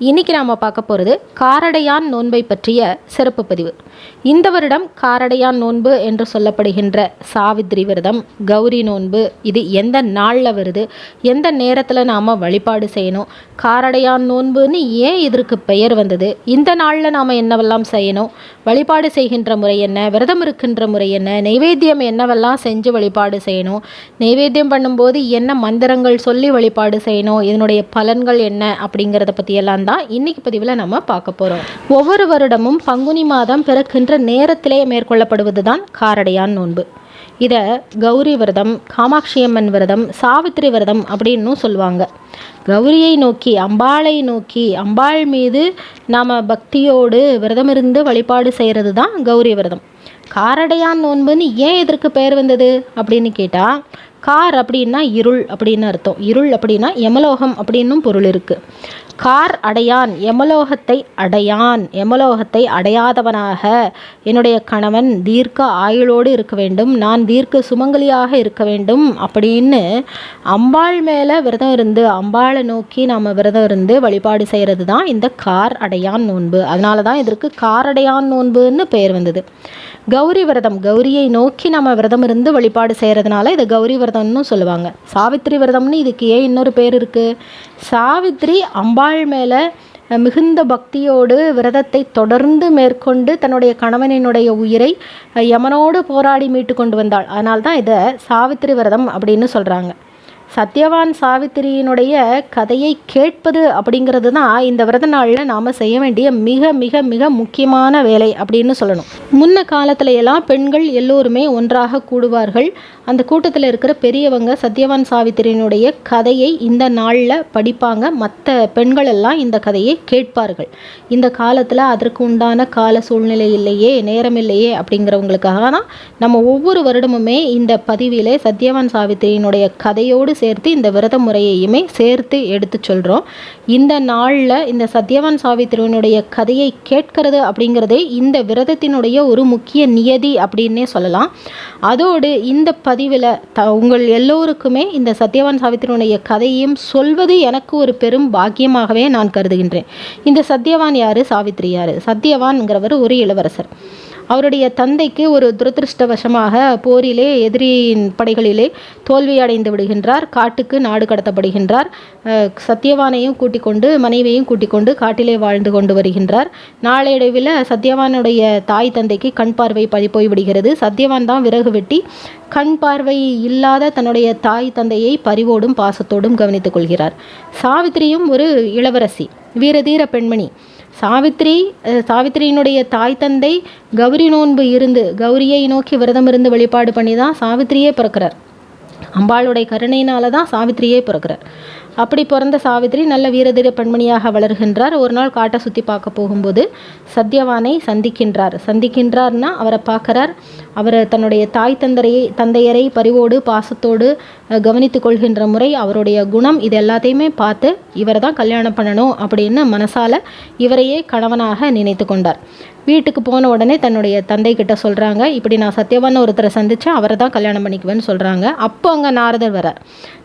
இன்னைக்கு நாம் பார்க்க போகிறது காரடையான் நோன்பை பற்றிய சிறப்பு பதிவு. இந்த வருடம் காரடையான் நோன்பு என்று சொல்லப்படுகின்ற சாவித்திரி விரதம் கௌரி நோன்பு இது எந்த நாளில் வருது எந்த நேரத்தில் நாம் வழிபாடு செய்யணும் காரடையான் நோன்புன்னு ஏன் இதற்கு பெயர் வந்தது இந்த நாளில் நாம் என்னவெல்லாம் செய்யணும் வழிபாடு செய்கின்ற முறை என்ன விரதம் இருக்கின்ற முறை என்ன நைவேத்தியம் என்னவெல்லாம் செஞ்சு வழிபாடு செய்யணும் நைவேத்தியம் பண்ணும்போது என்ன மந்திரங்கள் சொல்லி வழிபாடு செய்யணும் இதனுடைய பலன்கள் என்ன அப்படிங்கிறத பற்றியெல்லாம் தான் இன்னைக்கு பதிவில் நம்ம பார்க்க போகிறோம் ஒவ்வொரு வருடமும் பங்குனி மாதம் பிறக்கின்ற நேரத்திலேயே மேற்கொள்ளப்படுவது தான் காரடையான் நோன்பு. இதை கௌரி விரதம் காமாட்சியம்மன் விரதம் சாவித்திரி விரதம் அப்படின்னும் சொல்லுவாங்க. கௌரியை நோக்கி அம்பாளை நோக்கி அம்பாள் மீது நாம் பக்தியோடு விரதம் இருந்து வழிபாடு செய்கிறது தான் கௌரி விரதம். காரடையான் நோன்புன்னு ஏன் இதற்கு பெயர் வந்தது அப்படின்னு கேட்டால் கார் அப்படின்னா இருள் அப்படின்னு அர்த்தம். இருள் அப்படின்னா யமலோகம் அப்படின்னும் பொருள் இருக்குது கார் அடையான் யமலோகத்தை அடையான் யமலோகத்தை அடையாதவனாக என்னுடைய கணவன் தீர்க்க ஆயுளோடு இருக்க வேண்டும் நான் தீர்க்க சுமங்கலியாக இருக்க வேண்டும் அப்படின்னு அம்பாள் மேலே விரதம் இருந்து அம்பாளை நோக்கி நாம் விரதம் இருந்து வழிபாடு செய்கிறது தான் இந்த கார் அடையான் நோன்பு. அதனால தான் இதற்கு காரடையான் நோன்புன்னு பெயர் வந்தது. கௌரி விரதம். கௌரியை நோக்கி நம்ம விரதம் இருந்து வழிபாடு செய்கிறதுனால இதை கௌரி விரதம்னு சொல்லுவாங்க. சாவித்திரி விரதம்னு இதுக்கு ஏன் இன்னொரு பேர் இருக்குது சாவித்திரி அம்பாள் மேலே மிகுந்த பக்தியோடு விரதத்தை தொடர்ந்து மேற்கொண்டு தன்னுடைய கணவனினுடைய உயிரை யமனோடு போராடி மீட்டு கொண்டு வந்தாள். அதனால்தான் இதை சாவித்திரி விரதம் அப்படின்னு சொல்கிறாங்க சத்யவான் சாவித்திரியினுடைய கதையை கேட்பது அப்படிங்கிறது தான் இந்த விரத நாளில் நாம் செய்ய வேண்டிய மிக மிக மிக முக்கியமான வேலை அப்படின்னு சொல்லணும். முன்ன காலத்துல எல்லாம் பெண்கள் எல்லோருமே ஒன்றாக கூடுவார்கள். அந்த கூட்டத்தில் இருக்கிற பெரியவங்க சத்யவான் சாவித்திரியினுடைய கதையை இந்த நாளில் படிப்பாங்க. மற்ற பெண்கள் எல்லாம் இந்த கதையை கேட்பார்கள். இந்த காலத்தில் அதற்கு உண்டான கால சூழ்நிலை இல்லையே நேரம் இல்லையே அப்படிங்கிறவங்களுக்காக தான் நம்ம ஒவ்வொரு வருடமுமே இந்த பதிவிலே சத்யவான் சாவித்திரியினுடைய கதையோடு சேர்த்து இந்த விரத முறையையுமே சேர்த்து எடுத்து சொல்கிறோம் இந்த நாளில் இந்த சத்யவான் சாவித்திரியினுடைய கதையை கேட்கிறது அப்படிங்கிறதே இந்த விரதத்தினுடைய ஒரு முக்கிய நியதி அப்படின்னே சொல்லலாம். அதோடு இந்த பதிவில் த உங்கள் எல்லோருக்குமே இந்த சத்யவான் சாவித்திரியினுடைய கதையையும் சொல்வது எனக்கு ஒரு பெரும் பாக்கியமாகவே நான் கருதுகின்றேன். இந்த சத்யவான் யார்? சாவித்திரி யார்? சத்யவான்ங்கிறவர் ஒரு இளவரசர். அவருடைய தந்தைக்கு ஒரு துரதிருஷ்டவசமாக போரிலே எதிரியின் படைகளிலே தோல்வியடைந்து விடுகின்றார். காட்டுக்கு நாடு கடத்தப்படுகின்றார். சத்தியவானையும் சத்யவானையும் கூட்டிக் கொண்டு மனைவியையும் கூட்டிக் கொண்டு காட்டிலே வாழ்ந்து கொண்டு வருகின்றார். நாளடைவில் சத்யவானுடைய தாய் தந்தைக்கு கண் பார்வை பறிப்போய் விடுகிறது. சத்யவான் தான் விறகு வெட்டி கண் பார்வை இல்லாத தன்னுடைய தாய் தந்தையை பரிவோடும் பாசத்தோடும் கவனித்துக் கொள்கிறார். சாவித்திரியும் ஒரு இளவரசி வீரதீர பெண்மணி. சாவித்திரி சாவித்ரியினுடைய சாவித்திரியினுடைய தாய் தந்தை கௌரி நோன்பு இருந்து கௌரியை நோக்கி விரதம் இருந்து வழிபாடு பண்ணி தான் சாவித்திரியே பிறக்கிறார். அம்பாளுடைய கருணையினால தான் சாவித்திரியே பிறக்கிறார். அப்படி பிறந்த சாவித்திரி நல்ல வீரதீர பெண்மணியாக வளர்கின்றார். ஒரு நாள் காட்டை சுற்றி பார்க்க போகும்போது சத்யவானை சந்திக்கின்றார். சந்திக்கின்றார்னா அவரை பார்க்குறார். அவர் தன்னுடைய தாய் தந்தரையை தந்தையரை பரிவோடு பாசத்தோடு கவனித்து கொள்கின்ற முறை அவருடைய குணம் இது எல்லாத்தையுமே பார்த்து இவரை தான் கல்யாணம் பண்ணணும் அப்படின்னு மனசால இவரையே கணவனாக நினைத்து கொண்டார். வீட்டுக்கு போன உடனே தன்னுடைய தந்தை கிட்ட சொல்கிறாங்க இப்படி நான் சத்யவான் ஒருத்தரை சந்திச்சேன் அவரை தான் கல்யாணம் பண்ணிக்குவேன்னு சொல்கிறாங்க அப்போ அங்கே நாரதர் வரார்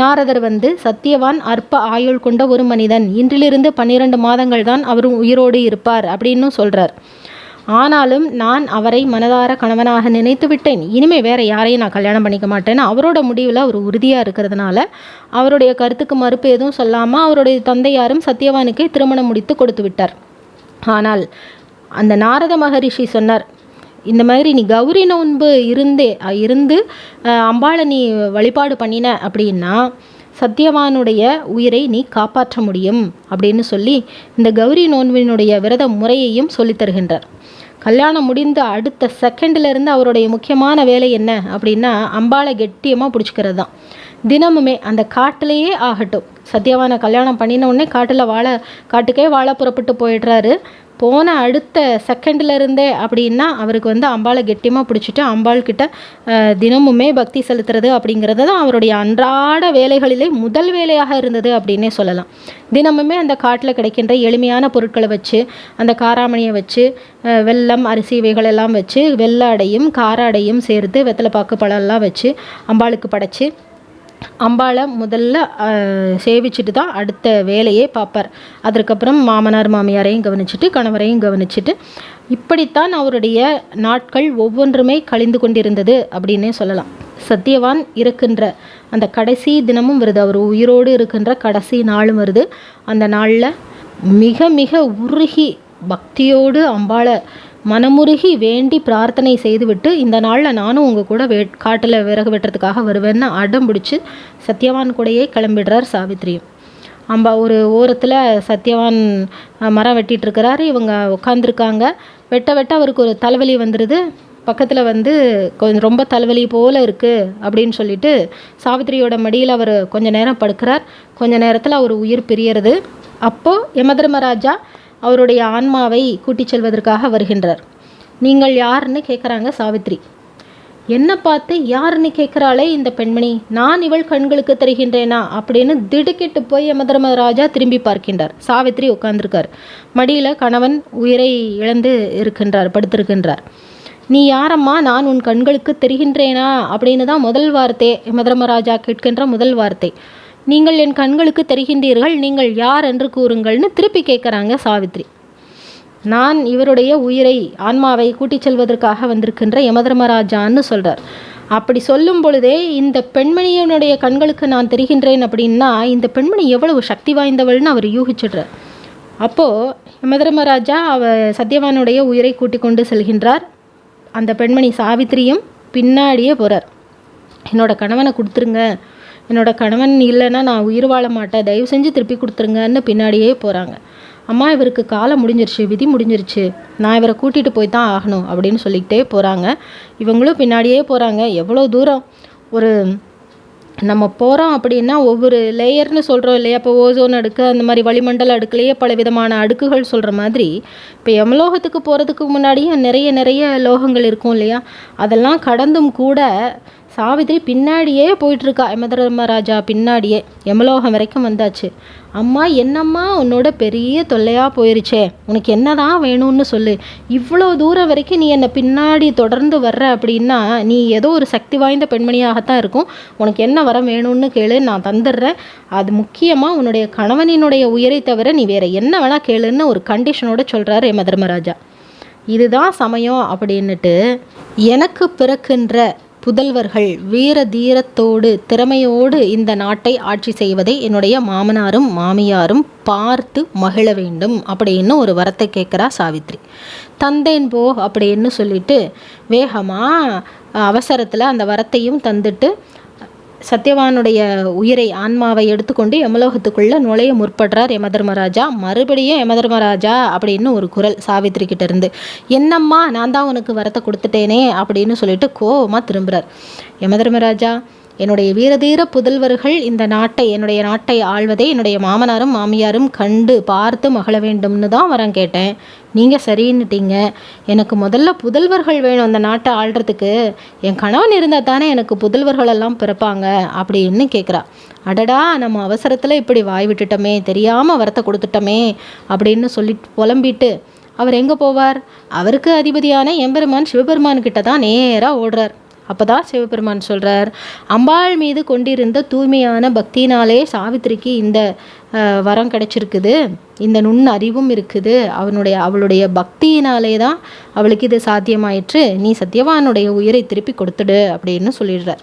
நாரதர் வந்து சத்யவான் அற்ப ஆயுள் கொண்ட ஒரு மனிதன். இன்றிலிருந்து பன்னிரண்டு மாதங்கள் தான் அவரும் உயிரோடு இருப்பார் அப்படின்னும் சொல்கிறார் ஆனாலும் நான் அவரை மனதார கணவனாக நினைத்து விட்டேன். இனிமே வேற யாரையும் நான் கல்யாணம் பண்ணிக்க மாட்டேன்னு அவரோட முடிவில் அவர் உறுதியாக இருக்கிறதுனால அவருடைய கருத்துக்கு மறுப்பு எதுவும் சொல்லாமல் அவருடைய தந்தையாரும் சத்யவானுக்கே திருமணம் முடித்து கொடுத்து விட்டார். ஆனால் அந்த நாரத மகரிஷி சொன்னார் இந்த மாதிரி நீ கௌரி நோன்பு இருந்தே இருந்து அம்பாளை நீ வழிபாடு பண்ணின அப்படின்னா சத்யவானுடைய உயிரை நீ காப்பாற்ற முடியும் அப்படின்னு சொல்லி இந்த கௌரி நோன்பினுடைய விரத முறையையும் சொல்லித்தருகின்றார் கல்யாணம் முடிந்த அடுத்த செகண்ட்ல இருந்து அவருடைய முக்கியமான வேலை என்ன அப்படின்னா அம்பாளை கெட்டியமாக பிடிச்சிக்கிறது தான் தினமுமே அந்த காட்டிலேயே ஆகட்டும். சத்யாவான கல்யாணம் பண்ணின உடனே காட்டில் வாழ காட்டுக்கே வாழ புறப்பட்டு போயிடுறாரு. போன அடுத்த செகண்டில் இருந்தே அப்படின்னா அவருக்கு வந்து அம்பாளை கெட்டியமாக பிடிச்சிட்டு அம்பாள் கிட்ட தினமுமே பக்தி செலுத்துறது அப்படிங்கிறது தான் அவருடைய அன்றாட வேலைகளிலே முதல் வேலையாக இருந்தது அப்படின்னே சொல்லலாம். தினமுமே அந்த காட்டில் கிடைக்கின்ற எளிமையான பொருட்களை வச்சு அந்த காராமணியை வச்சு வெள்ளம் வெல்லம் அரிசி இவைகளெல்லாம் வச்சு வெள்ள அடையும் கார அடையும் சேர்த்து வெத்தலை பாக்கு பழம்லாம் வச்சு அம்பாளுக்கு படைச்சு அம்பாளை முதல்ல சேவிச்சுட்டு தான் அடுத்த வேலையே பார்ப்பார். அதற்கப்புறம் மாமனார் மாமியாரையும் கவனிச்சுட்டு கணவரையும் கவனிச்சுட்டு இப்படித்தான் அவருடைய நாட்கள் ஒவ்வொன்றுமே கழிந்து கொண்டிருந்தது அப்படின்னே சொல்லலாம். சத்தியவான் இருக்கின்ற அந்த கடைசி தினமும் வருது. அவர் உயிரோடு இருக்கின்ற கடைசி நாளும் வருது. அந்த நாளில் மிக மிக உருகி பக்தியோடு அம்பாளை மனமுருகி வேண்டி பிரார்த்தனை செய்துவிட்டு இந்த நாளில் நானும் உங்கள் கூட வே காட்டில் விறகு வெட்டுறதுக்காக வருவேன்னு அடம் பிடிச்சி சத்யவான் கூடையே கிளம்பிடுறார் சாவித்திரியும். அம்பா ஒரு ஓரத்தில் சத்யவான் மரம் வெட்டிகிட்ருக்கிறாரு இவங்க உட்காந்துருக்காங்க வெட்ட வெட்ட அவருக்கு ஒரு தலைவலி வந்துடுது பக்கத்தில் வந்து கொஞ்சம் ரொம்ப தலைவலி போல் இருக்குது அப்படின்னு சொல்லிட்டு சாவித்திரியோட மடியில் அவர் கொஞ்ச நேரம் படுக்கிறார். கொஞ்ச நேரத்தில் அவர் உயிர் பிரியறது. அப்போது யமதர்மராஜா அவருடைய ஆன்மாவை கூட்டிச் செல்வதற்காக வருகின்றார். நீங்கள் யாருன்னு கேட்குறாங்க சாவித்ரி. என்னை பார்த்து யாருன்னு கேட்குறாளே இந்த பெண்மணி? நான் இவள் கண்களுக்கு தருகின்றேனா? அப்படின்னு திடுக்கிட்டு போய் யமதர்மராஜா திரும்பி பார்க்கின்றார். சாவித்ரி உட்கார்ந்திருக்கார். மடியில் கணவன் உயிரை இழந்து இருக்கின்றார் படுத்திருக்கின்றார். நீ யாரம்மா? நான் உன் கண்களுக்கு தெரிகின்றேனா? அப்படின்னு தான் முதல் வார்த்தை யமதர்மராஜா கேட்கின்ற முதல் வார்த்தை. நீங்கள் என் கண்களுக்கு தெரிகின்றீர்கள் நீங்கள் யார் என்று கூறுங்கள்னு திருப்பி கேட்குறாங்க சாவித்ரி. நான் இவருடைய உயிரை ஆன்மாவை கூட்டிச் செல்வதற்காக வந்திருக்கின்ற யமதர்மராஜான்னு சொல்கிறார் அப்படி சொல்லும் பொழுதே இந்த பெண்மணியினுடைய கண்களுக்கு நான் தெரிகின்றேன் அப்படின்னா இந்த பெண்மணி எவ்வளவு சக்தி வாய்ந்தவள்னு அவர் யூகிச்சிடுறார். அப்போது யமதர்மராஜா அவ சத்யவானுடைய உயிரை கூட்டிக் கொண்டு செல்கின்றார். அந்த பெண்மணி சாவித்திரியும் பின்னாடியே போகிறார் என்னோட கணவனை கொடுத்துருங்க என்னோட கணவன் இல்லைன்னா நான் உயிர் வாழ மாட்டேன். தயவு செஞ்சு திருப்பி கொடுத்துருங்கன்னு பின்னாடியே போகிறாங்க அம்மா இவருக்கு காலம் முடிஞ்சிருச்சு விதி முடிஞ்சிருச்சு. நான் இவரை கூட்டிகிட்டு போய் தான் ஆகணும் அப்படின்னு சொல்லிக்கிட்டே போகிறாங்க இவங்களும் பின்னாடியே போகிறாங்க எவ்வளோ தூரம்? ஒரு நம்ம போகிறோம் அப்படின்னா ஒவ்வொரு லேயர்னு சொல்கிறோம் இல்லையா? இப்போ ஓசோன் அடுக்கு அந்த மாதிரி வளிமண்டல அடுக்குலேயே பல விதமான அடுக்குகள் சொல்கிற மாதிரி இப்போ எமலோகத்துக்கு போகிறதுக்கு முன்னாடியும் நிறைய நிறைய லோகங்கள் இருக்கும் இல்லையா? அதெல்லாம் கடந்தும் கூட சாவித்திரி பின்னாடியே போயிட்டுருக்கா யமதர்மராஜா பின்னாடியே. யமலோகம் வரைக்கும் வந்தாச்சு. அம்மா என்னம்மா உன்னோட பெரிய தொல்லையாக போயிருச்சே. உனக்கு என்னதான் வேணும்னு சொல்லு. இவ்வளோ தூரம் வரைக்கும் நீ என்னை பின்னாடி தொடர்ந்து வர்ற அப்படின்னா நீ ஏதோ ஒரு சக்தி வாய்ந்த பெண்மணியாகத்தான் இருக்கும். உனக்கு என்ன வரம் வேணும்னு கேளு நான் தந்துடுறேன். அது முக்கியமாக உன்னுடைய கணவனினுடைய உயிரை தவிர நீ வேற என்ன வேணால் கேளுன்னு ஒரு கண்டிஷனோட சொல்கிறாரு யமதர்மராஜா. இதுதான் சமயம் அப்படின்னுட்டு எனக்கு பிறக்கின்ற புதல்வர்கள் வீர தீரத்தோடு திறமையோடு இந்த நாட்டை ஆட்சி செய்வதை என்னுடைய மாமனாரும் மாமியாரும் பார்த்து மகிழ வேண்டும் அப்படின்னு ஒரு வரத்தை கேட்குறா சாவித்ரி. தந்தேன் போ அப்படின்னு சொல்லிட்டு வேகமாக அவசரத்தில் அந்த வரத்தையும் தந்துட்டு சத்யவானுடைய உயிரை ஆன்மாவை எடுத்துக்கொண்டு யமலோகத்துக்குள்ளே நுழைய முற்படுறார் யமதர்மராஜா. மறுபடியும் யமதர்மராஜா அப்படின்னு ஒரு குரல் சாவித்திரி கிட்ட இருந்து என்னம்மா நான் தான் உனக்கு வரத்தை கொடுத்துட்டேனே அப்படின்னு சொல்லிட்டு கோபமாக திரும்புறார். யமதர்மராஜா என்னுடைய வீரதீர புதல்வர்கள் இந்த நாட்டை என்னுடைய நாட்டை ஆள்வதை என்னுடைய மாமனாரும் மாமியாரும் கண்டு பார்த்து மகள வேண்டும்னு தான் வரம் கேட்டேன். நீங்கள் சரின்னுட்டீங்க. எனக்கு முதல்ல புதல்வர்கள் வேணும் அந்த நாட்டை ஆள்றதுக்கு. என் கணவன் இருந்தால் தானே எனக்கு புதல்வர்கள் எல்லாம் பிறப்பாங்க அப்படின்னு கேட்குறா அடடா நம்ம அவசரத்தில் இப்படி வாய் விட்டுட்டோமே தெரியாமல் வரத்தை கொடுத்துட்டோமே அப்படின்னு சொல்லி புலம்பிட்டு அவர் எங்கே போவார்? அவருக்கு அதிபதியான எம்பெருமான் சிவபெருமான் கிட்ட தான் நேராக ஓடுறார். அப்போதான் சிவபெருமான் சொல்கிறார் அம்பாள் மீது கொண்டிருந்த தூய்மையான பக்தினாலே சாவித்திரிக்கு இந்த வரம் கிடைச்சிருக்குது. இந்த நுண் அறிவும் இருக்குது. அவனுடைய அவளுடைய பக்தியினாலே தான் அவளுக்கு இது சாத்தியமாயிற்று. நீ சத்யவானுடைய உயிரை திருப்பி கொடுத்துடு அப்படின்னு சொல்லிடுறார்.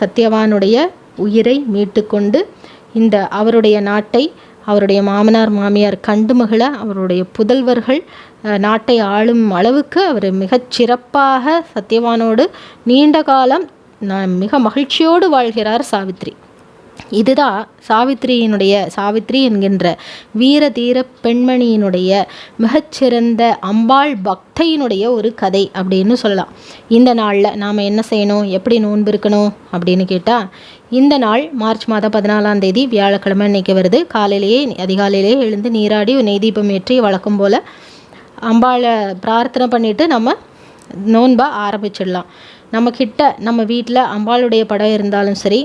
சத்யவானுடைய உயிரை மீட்டுக்கொண்டு இந்த அவருடைய நாட்டை அவருடைய மாமனார் மாமியார் கண்டு மகிழ அவருடைய புதல்வர்கள் நாட்டை ஆளும் அளவுக்கு அவர் மிகச் சிறப்பாக சத்யவானோடு நீண்ட காலம் நான் மிக மகிழ்ச்சியோடு வாழ்கிறார் சாவித்ரி. இதுதான் சாவித்திரியினுடைய சாவித்ரி என்கின்ற வீர தீர பெண்மணியினுடைய மிகச்சிறந்த அம்பாள் பக்தையினுடைய ஒரு கதை அப்படின்னு சொல்லலாம். இந்த நாளில் நாம் என்ன செய்யணும்? எப்படி நோன்பு இருக்கணும்? அப்படின்னு கேட்டால் இந்த நாள் மார்ச் மாதம் பதினாலாம் தேதி வியாழக்கிழமை அன்னைக்கு வருது. காலையிலேயே அதிகாலையிலேயே எழுந்து நீராடி நெய் தீபம் ஏற்றி வழக்கம் போல் அம்பாளை பிரார்த்தனை பண்ணிவிட்டு நம்ம நோன்பாக ஆரம்பிச்சிடலாம். நம்ம கிட்ட நம்ம வீட்டில் அம்பாளுடைய படம் இருந்தாலும் சரி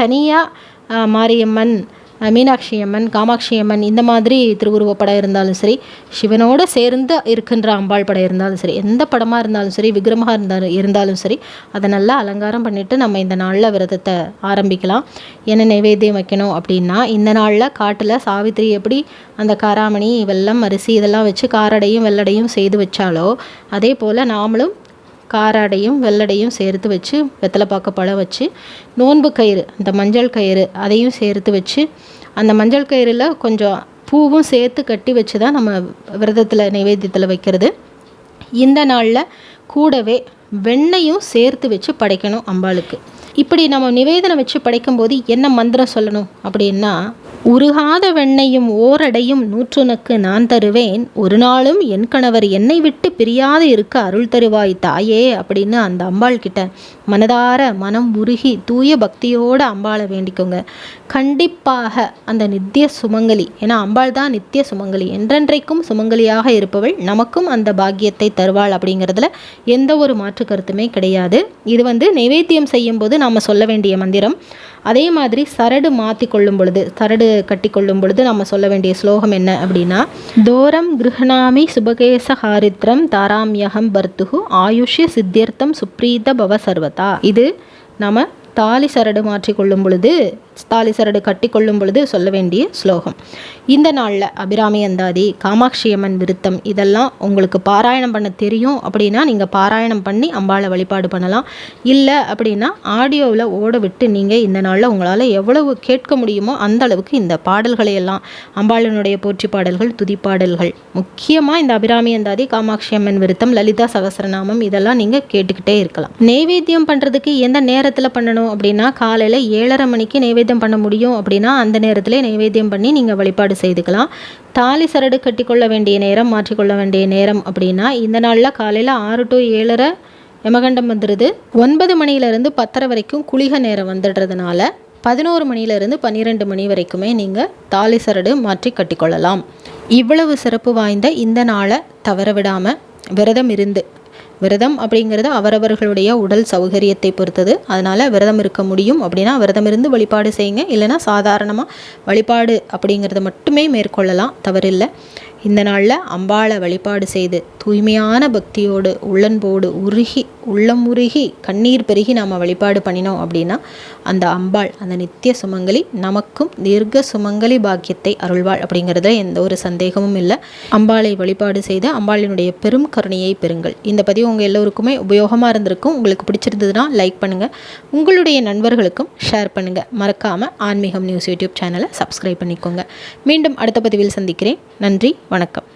தனியாக மாரியம்மன் மீனாட்சி அம்மன் காமாட்சி அம்மன் இந்த மாதிரி திருவுருவ படம் இருந்தாலும் சரி சிவனோடு சேர்ந்து இருக்கின்ற அம்பாள் படம் இருந்தாலும் சரி எந்த படமாக இருந்தாலும் சரி விக்கிரமாக இருந்தாலும் இருந்தாலும் சரி அதை நல்லா அலங்காரம் பண்ணிவிட்டு நம்ம இந்த நாளில் விரதத்தை ஆரம்பிக்கலாம். என்ன நைவேத்தியம் வைக்கணும் அப்படின்னா இந்த நாளில் காட்டில் சாவித்திரி எப்படி அந்த காராமணி வெல்லம் அரிசி இதெல்லாம் வச்சு காரடையும் வெள்ளடையும் செய்து வச்சாலோ அதே போல் நாமளும் காராடையும் வெள்ளடையும் சேர்த்து வச்சு வெத்தலைப்பாக்கு பழம் வச்சு நோன்பு கயிறு அந்த மஞ்சள் கயிறு அதையும் சேர்த்து வச்சு அந்த மஞ்சள் கயிறில் கொஞ்சம் பூவும் சேர்த்து கட்டி வச்சு தான் நம்ம விரதத்தில் நைவேத்தியத்தில் வைக்கிறது. இந்த நாளில் கூடவே வெண்ணையும் சேர்த்து வச்சு படைக்கணும் அம்பாளுக்கு. இப்படி நம்ம நிவேதனம் வச்சு படைக்கும்போது என்ன மந்திரம் சொல்லணும் அப்படின்னா உருகாத வெண்ணையும் ஓரடையும் நூற்றுனக்கு நான் தருவேன். ஒரு நாளும் என் கணவர் என்னை விட்டு பிரியாது இருக்க அருள் தருவாய் தாயே அப்படின்னு அந்த அம்பாள் கிட்ட மனதார மனம் உருகி தூய பக்தியோட அம்பாளை வேண்டிக்கோங்க. கண்டிப்பாக அந்த நித்திய சுமங்கலி ஏன்னா அம்பாள் தான் நித்திய சுமங்கலி என்றென்றைக்கும் சுமங்கலியாக இருப்பவள் நமக்கும் அந்த பாக்கியத்தை தருவாள் அப்படிங்கிறதுல எந்த ஒரு மாற்று கருத்துமே கிடையாது. இது வந்து நைவேத்தியம் செய்யும்போது நாம் சொல்ல வேண்டிய மந்திரம். அதே மாதிரி சரடு மாற்றி கொள்ளும் பொழுது சரடு கட்டி கொள்ளும் பொழுது நம்ம சொல்ல வேண்டிய ஸ்லோகம் என்ன அப்படின்னா தோரம் கிருஹணாமி சுபகேச ஹாரித்ரம் தாராம்யகம் பர்த்துகு ஆயுஷ்ய சித்தியர்த்தம் சுப்ரீத பவ சர்வதா. இது நம்ம தாலி சரடு மாற்றிக்கொள்ளும் பொழுது தாலி சரடு கட்டி கொள்ளும் பொழுது சொல்ல வேண்டிய ஸ்லோகம். இந்த நாளில் அபிராமி அந்தாதி காமாட்சி அம்மன் விருத்தம் இதெல்லாம் உங்களுக்கு பாராயணம் பண்ண தெரியும் அப்படின்னா நீங்கள் பாராயணம் பண்ணி அம்பாளை வழிபாடு பண்ணலாம். இல்லை அப்படின்னா ஆடியோவில் ஓட விட்டு நீங்கள் இந்த நாளில் உங்களால் எவ்வளவு கேட்க முடியுமோ அந்த அளவுக்கு இந்த பாடல்களை எல்லாம் அம்பாளினுடைய போற்றி பாடல்கள் துதிப்பாடல்கள் முக்கியமாக இந்த அபிராமி அந்தாதி காமாட்சி அம்மன் விருத்தம் லலிதா சகசரநாமம் இதெல்லாம் நீங்கள் கேட்டுக்கிட்டே இருக்கலாம். நெய்வேத்தியம் பண்ணுறதுக்கு எந்த நேரத்தில் பண்ணணும்? அப்படின்னா காலையில் ஏழரை மணிக்கு நெய்வேத்தியம் பண்ண முடியும் அப்படின்னா அந்த நேரத்திலே நைவேத்தியம் பண்ணி நீங்கள் வழிபாடு செய்துக்கலாம். தாலி சரடு கட்டிக்கொள்ள வேண்டிய நேரம் மாற்றிக்கொள்ள வேண்டிய நேரம் அப்படின்னா இந்த நாளில் காலையில் ஆறு டு ஏழரை யமகண்டம் வந்துடுது ஒன்பது மணியிலேருந்து பத்தரை வரைக்கும் குளிக நேரம் வந்துடுறதுனால பதினோரு மணியிலேருந்து பன்னிரெண்டு மணி வரைக்குமே நீங்கள் தாலி சரடு மாற்றி கட்டிக்கொள்ளலாம். இவ்வளவு சிறப்பு வாய்ந்த இந்த நாளை தவற விடாமல் விரதம் இருந்து விரதம் அப்படிங்கிறது அவரவர்களுடைய உடல் சௌகரியத்தை பொறுத்தது. அதனால் விரதம் இருக்க முடியும் அப்படின்னா விரதம் இருந்து வழிபாடு செய்யுங்க. இல்லைன்னா சாதாரணமாக வழிபாடு அப்படிங்கிறத மட்டுமே மேற்கொள்ளலாம். தவறில்லை. இந்த நாளில் அம்பாளை வழிபாடு செய்து தூய்மையான பக்தியோடு உள்ளன்போடு உருகி உள்ளம் உருகி கண்ணீர் பெருகி நாம் வழிபாடு பண்ணினோம் அப்படின்னா அந்த அம்பாள் அந்த நித்திய சுமங்கலி நமக்கும் தீர்க்க சுமங்கலி பாக்கியத்தை அருள்வாள் அப்படிங்கிறத எந்த ஒரு சந்தேகமும் இல்லை. அம்பாளை வழிபாடு செய்து அம்பாளினுடைய பெரும் கருணையை பெறுங்கள். இந்த பதிவு உங்கள் எல்லோருக்குமே உபயோகமாக இருந்திருக்கும். உங்களுக்கு பிடிச்சிருந்ததுன்னா லைக் பண்ணுங்கள் உங்களுடைய நண்பர்களுக்கும் ஷேர் பண்ணுங்கள் மறக்காமல் ஆன்மீகம் நியூஸ் யூடியூப் சேனலை சப்ஸ்கிரைப் பண்ணிக்கோங்க. மீண்டும் அடுத்த பதிவில் சந்திக்கிறேன். நன்றி. வணக்கம்.